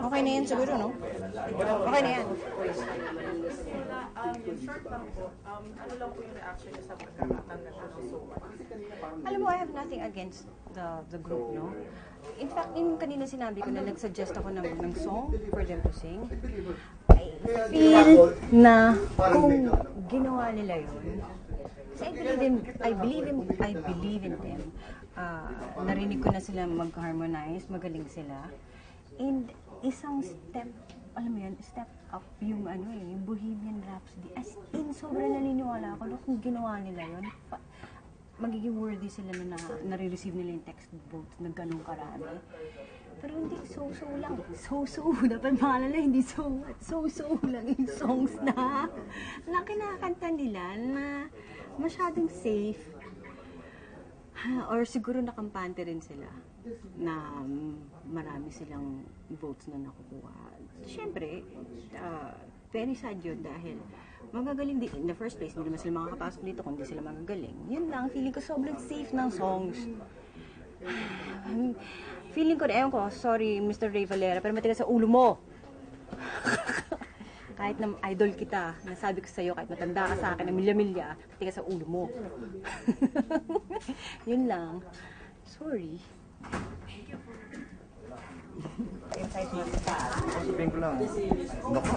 Okay na yan siguro, no? Okay na yan. Um, yung short lang po, um, ano lang po yung reaction niya sa pagkakatanggal ng SOA? Alam mo, I have nothing against the the group, no? In fact, yung kanina sinabi ko na nag-suggest ako ng, ng song for them to sing, I feel na kung ginawa nila yun, I believe in, I believe in, I believe in them. Ah, narinig ko na sila mag-harmonize, magaling sila. And isang step, alam mo yan, step up yung ano eh, yung Bohemian Rhapsody. As in, sobrang naniniwala ako na kung ginawa nila yun, pa, magiging worthy sila na, na nare-receive nila yung text votes na ganun karami. Pero hindi, so-so lang. So-so. Dapat maalala, hindi so. So-so lang yung songs na, na kinakanta nila na masyadong safe. Or siguro nakampante rin sila na marami silang votes na nakukuha. Siyempre, uh, very sad yun dahil magagaling din. In the first place, hindi naman sila makakapasok dito kung hindi sila magagaling. Yun lang, feeling ko sobrang safe ng songs. feeling ko, ewan ko, sorry Mr. Ray Valera, pero matigas sa ulo mo. kahit na idol kita, nasabi ko sa'yo, kahit matanda ka sa akin ng milya-milya, matigas sa ulo mo. Yun lang. Sorry. Sabihin ko lang. Nako.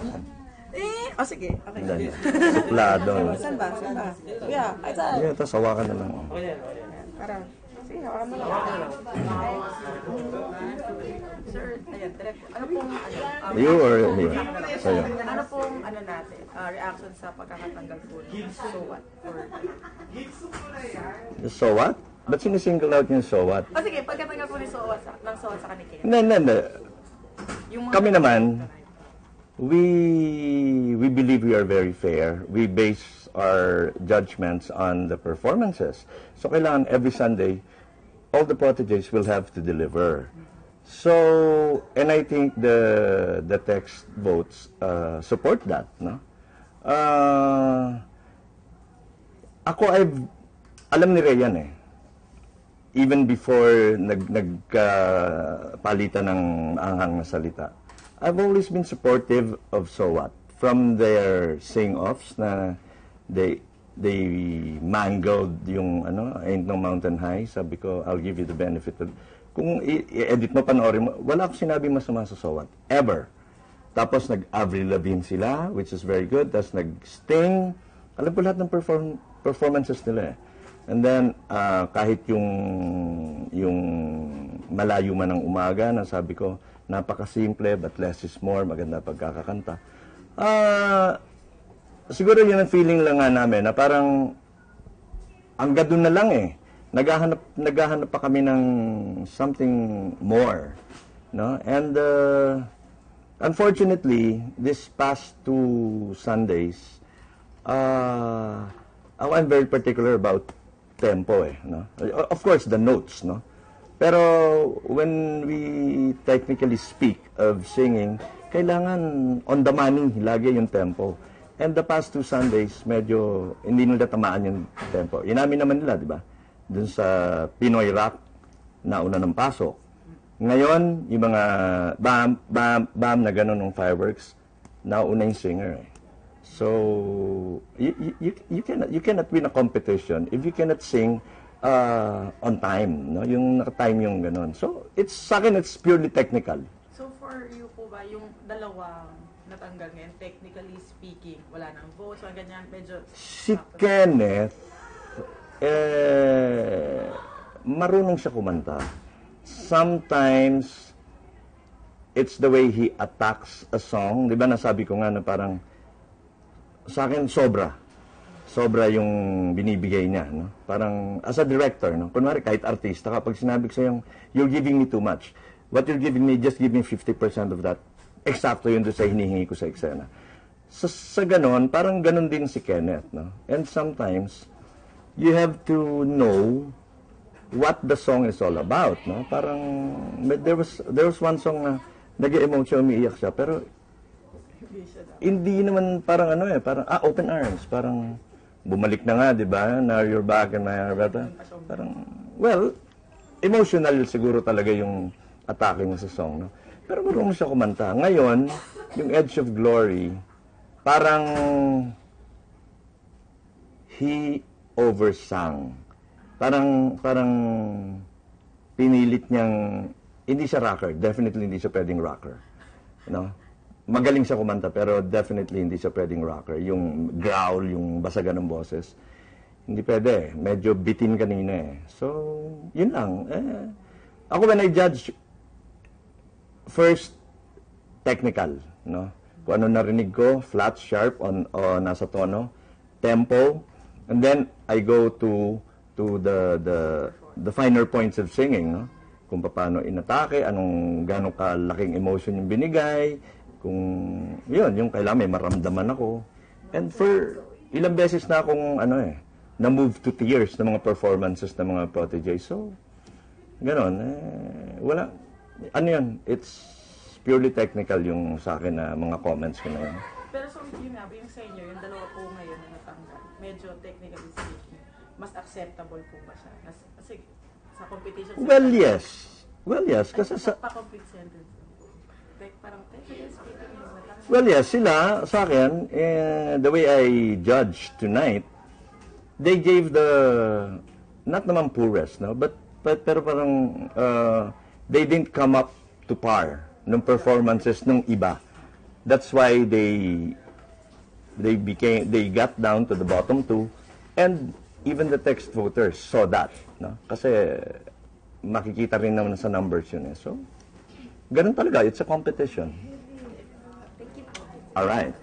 Eh, oh sige. Okay. Yan. Suplado. Saan ba? Saan ba? Yeah, ay saan? Yeah, tapos hawakan na lang. Para. Sige, hawakan mo lang. Sir, ayan, direct. Ano pong, ano, um, You or me? Sa'yo. ano pong, ano natin, ah, reaction sa pagkakatanggal po ng so what? Or, So what? Ba't sinisingle out yung so what? oh sige, pagkatanggal po ng so what sa, ng so what sa kanikin. Hindi, hindi, hindi. Yung Kami naman, we we believe we are very fair. We base our judgments on the performances. So kailangan every Sunday, all the proteges will have to deliver. So, and I think the the text votes uh, support that, no? Uh, ako ay alam ni Rayan eh. Even before nag nagpalitan ng anghang na salita. I've always been supportive of So What. From their sing-offs na they they mangled yung ano, Ain't No Mountain High. Sabi ko, I'll give you the benefit of... Kung i-edit mo, panoorin mo, wala akong sinabi masama sa So. Ever. Tapos nag-Avril Lavigne sila, which is very good. Tapos nag-Sting. Alam ko lahat ng perform performances nila eh. And then, ah, kahit yung, yung malayo man ng umaga, na sabi ko, napakasimple, but less is more, maganda pagkakakanta. Ah, siguro yun ang feeling lang nga namin, na parang, hanggang doon na lang eh. Naghahanap, naghahanap pa kami ng something more. No? And, uh, unfortunately, this past two Sundays, uh, I'm very particular about tempo eh. No? Of course, the notes, no? Pero when we technically speak of singing, kailangan on the money lagi yung tempo. And the past two Sundays, medyo hindi nila tamaan yung tempo. Inamin naman nila, di ba? Dun sa Pinoy rock na una ng pasok. Ngayon, yung mga bam, bam, bam na gano'n ng fireworks, nauna yung singer eh. So, you, you, you, cannot, you cannot win a competition if you cannot sing uh, on time, no? Yung naka-time yung ganun. So, it's, sa akin, it's purely technical. so for you po ba, yung dalawang natanggal ngayon, technically speaking, wala nang votes, wala ganyan, medyo... Si Kenneth, eh, marunong siya kumanta. Sometimes, it's the way he attacks a song. Di ba nasabi ko nga na parang, sa akin, sobra. Sobra yung binibigay niya. No? Parang, as a director, no? kunwari kahit artista, kapag sinabi ko sa'yo, you're giving me too much. What you're giving me, just give me 50% of that. Eksakto yun doon sa hinihingi ko sa eksena. Sa, sa ganon, parang ganon din si Kenneth. No? And sometimes, you have to know what the song is all about, no? Parang there was there was one song na nag-emotion umiiyak siya pero hindi naman parang ano eh, parang ah open arms, parang bumalik na nga, 'di ba? Now you're back in my heart. Parang well, emotional siguro talaga yung atake niya sa song. No? Pero marunong siya kumanta. Ngayon, yung Edge of Glory, parang he oversang. Parang, parang pinilit niyang, hindi siya rocker. Definitely hindi siya pwedeng rocker. No? Magaling siya kumanta, pero definitely hindi siya pwedeng rocker. Yung growl, yung basagan ng boses. Hindi pwede. Medyo bitin kanina eh. So, yun lang. Eh, ako when I judge, first, technical. No? Kung ano narinig ko, flat, sharp, on, o nasa tono, tempo, and then I go to to the the the finer points of singing, no? Kung paano inatake, anong gano'ng kalaking emotion yung binigay, kung yun, yung kailangan may maramdaman ako. And for ilang beses na akong ano eh, na-move to tears ng mga performances ng mga protege. So, ganon. Eh, wala, ano yun, it's purely technical yung sa akin na mga comments ko na yun. Pero so, yun nga, yung sa inyo, yung dalawa po ngayon na natanggal, medyo technically speaking, mas acceptable po ba siya? Nas, kasi sa competition... Well, yes. Well, yes. Kasi sa, Pa-complete sentence. Like, parang technically speaking. Well, yes, sila, sa akin, eh, the way I judge tonight, they gave the, not naman poorest, no? But, but pero parang, uh, they didn't come up to par ng performances ng iba. That's why they, they became, they got down to the bottom two, and even the text voters saw that, no? Kasi, makikita rin naman sa numbers yun eh. So, ganun talaga, it's a competition. All right.